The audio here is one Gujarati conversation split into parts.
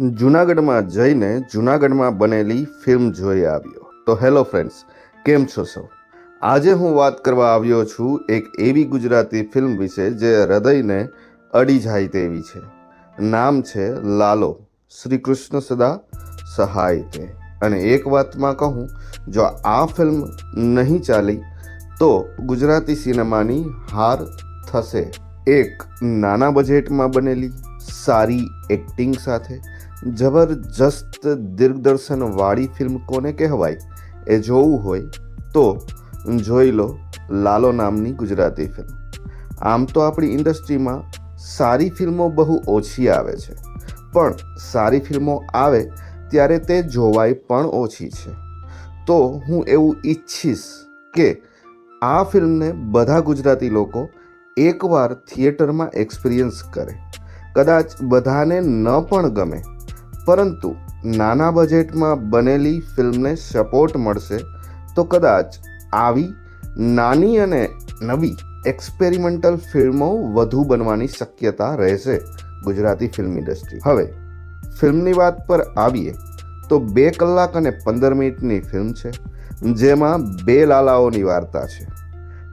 જૂનાગઢમાં જઈને જૂનાગઢમાં બનેલી ફિલ્મ જોઈ આવ્યો. તો હેલો ફ્રેન્ડ્સ, કેમ છો સૌ? આજે હું વાત કરવા આવ્યો છું એક એવી ગુજરાતી ફિલ્મ વિશે જે હૃદયને અડી જાય તેવી છે. નામ છે લાલો. શ્રી કૃષ્ણ સદા સહાય તે. અને એક વાતમાં કહું, જો આ ફિલ્મ નહીં ચાલી, તો ગુજરાતી સિનેમાની હાર થશે. એક નાના બજેટમાં બનેલી સારી એક્ટિંગ સાથે જબરજસ્ત દિગ્દર્શનવાળી ફિલ્મ કોને કહેવાય એ જોવું હોય તો જોઈ લો લાલો નામની ગુજરાતી ફિલ્મ. આમ તો આપણી ઇન્ડસ્ટ્રીમાં સારી ફિલ્મો બહુ ઓછી આવે છે. પણ સારી ફિલ્મો આવે ત્યારે તે જોવાય પણ ઓછી છે. તો હું એવું ઈચ્છીશ કે આ ફિલ્મને બધા ગુજરાતી લોકો એકવાર થિયેટરમાં એક્સપિરિયન્સ કરે. કદાચ બધાને ન પણ ગમે. પરંતુ નાના બજેટમાં બનેલી ફિલ્મને સપોર્ટ મળશે તો કદાચ આવી નાની અને નવી એક્સપેરિમેન્ટલ ફિલ્મો વધુ બનવાની શક્યતા રહેશે ગુજરાતી ફિલ્મ ઇન્ડસ્ટ્રી. હવે, ફિલ્મની વાત પર આવીએ તો બે કલાક અને પંદર મિનિટની ફિલ્મ છે, જેમાં બે લાલાઓની વાર્તા છે.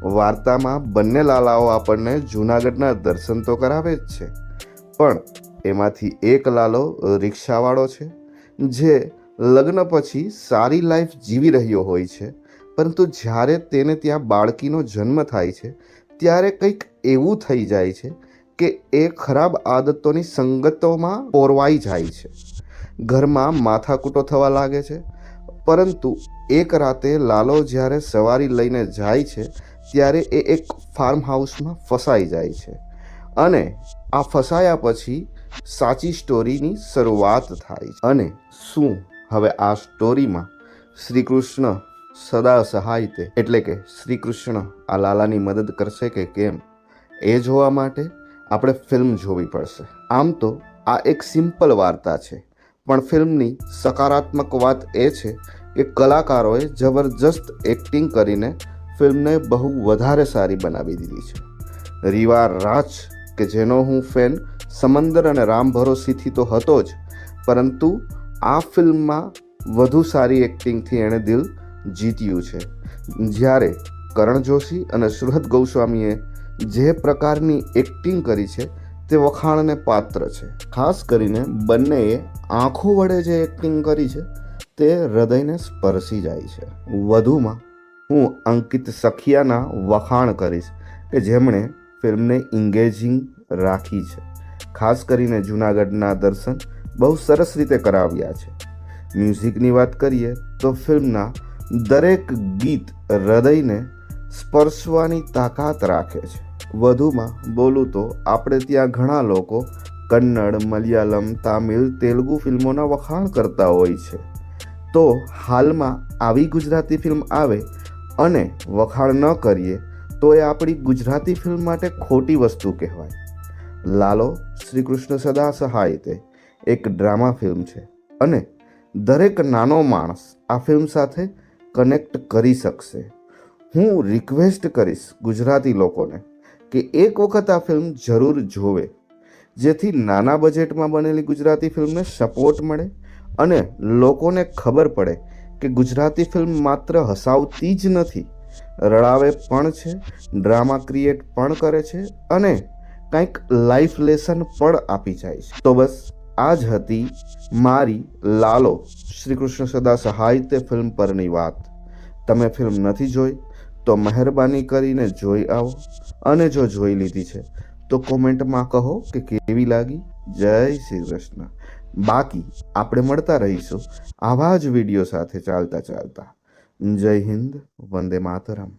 વાર્તામાં બંને લાલાઓ આપણને જૂનાગઢના દર્શન તો કરાવે જ છે, પણ એમાંથી એક લાલો રિક્ષાવાળો છે, જે લગ્ન પછી સારી લાઈફ જીવી રહ્યો હોય છે, પરંતુ જ્યારે તેને ત્યાં બાળકીનો જન્મ થાય છે, ત્યારે કંઈક એવું થઈ જાય છે કે એ ખરાબ આદતોની સંગતોમાં પોરવાઈ જાય છે. ઘરમાં માથાકૂટો થવા લાગે છે, પરંતુ એક રાતે લાલો જ્યારે સવારી લઈને જાય છે, ત્યારે એ એક ફાર્મ હાઉસમાં ફસાઈ જાય છે. અને આ ફસાયા પછી સાચી સ્ટોરીની શરૂઆત થાય છે. અને શું? હવે આ સ્ટોરીમાં શ્રી કૃષ્ણ સદા સહાય તે એટલે કે શ્રી કૃષ્ણ આ લાલાની મદદ કરશે કે કેમ? એ જોવા માટે આપણે ફિલ્મ જોવી પડશે. આમ તો આ એક સિમ્પલ વાર્તા છે. પણ ફિલ્મની સકારાત્મક વાત એ છે કે કલાકારોએ જબરજસ્ત એક્ટિંગ કરીને ફિલ્મને બહુ વધારે સારી બનાવી દીધી છે. રીવા રાજ, કે જેનો હું ફેન સમંદર અને રામ ભરોસીથી તો હતો જ. પરંતુ આ ફિલ્મમાં વધુ સારી એક્ટિંગથી એણે દિલ જીત્યું છે. જ્યારે કરણ જોશી અને સુરત ગૌસ્વામીએ જે પ્રકારની એક્ટિંગ કરી છે તે વખાણને પાત્ર છે. ખાસ કરીને બંનેએ આંખો વડે જે એક્ટિંગ કરી છે તે હૃદયને સ્પર્શી જાય છે. વધુમાં, હું અંકિત સખિયાના વખાણ કરીશ કે જેમણે ફિલ્મને ઇંગેજિંગ રાખી છે. ખાસ કરીને જૂનાગઢના દર્શન બહુ સરસ રીતે કરાવ્યા છે. મ્યુઝિકની વાત કરીએ તો ફિલ્મના દરેક ગીત હૃદયને સ્પર્શવાની તાકાત રાખે છે. વધુમાં બોલું તો આપણે ત્યાં ઘણા લોકો કન્નડ, મલયાલમ, તામિલ, તેલુગુ ફિલ્મોના વખાણ કરતા હોય છે. તો હાલમાં આવી ગુજરાતી ફિલ્મ આવે અને વખાણ ન કરીએ, તો એ આપણી ગુજરાતી ફિલ્મ માટે ખોટી વસ્તુ કહેવાય. લાલો શ્રી કૃષ્ણ સદા સહાય તે એક ડ્રામા ફિલ્મ છે અને દરેક નાનો માણસ આ ફિલ્મ સાથે કનેક્ટ કરી શકશે. હું રિક્વેસ્ટ કરીશ ગુજરાતી લોકોને કે એક વખત આ ફિલ્મ જરૂર જોવે, જેથી નાના બજેટમાં બનેલી ગુજરાતી ફિલ્મને સપોર્ટ મળે અને લોકોને ખબર પડે કે ગુજરાતી ફિલ્મ માત્ર હસાવતી જ નથી, રડાવે પણ છે, ડ્રામા ક્રિએટ પણ કરે છે અને કંઈક લાઈફ લેસન પણ આપી જાય છે. તો બસ આ જ હતી મારી લાલો શ્રી કૃષ્ણ સદા સહાય ફિલ્મ પરની વાત. તમે ફિલ્મ નથી જોઈ, તો મહેરબાની કરીને જોઈ આવો અને જો જોઈ લીધી છે, તો કોમેન્ટમાં કહો કે કેવી લાગી. જય શ્રી કૃષ્ણ બાકી આપણે મળતા રહીશું આવા જ વીડિયો સાથે ચાલતા ચાલતા. જય હિન્દ, વંદે માતરમ.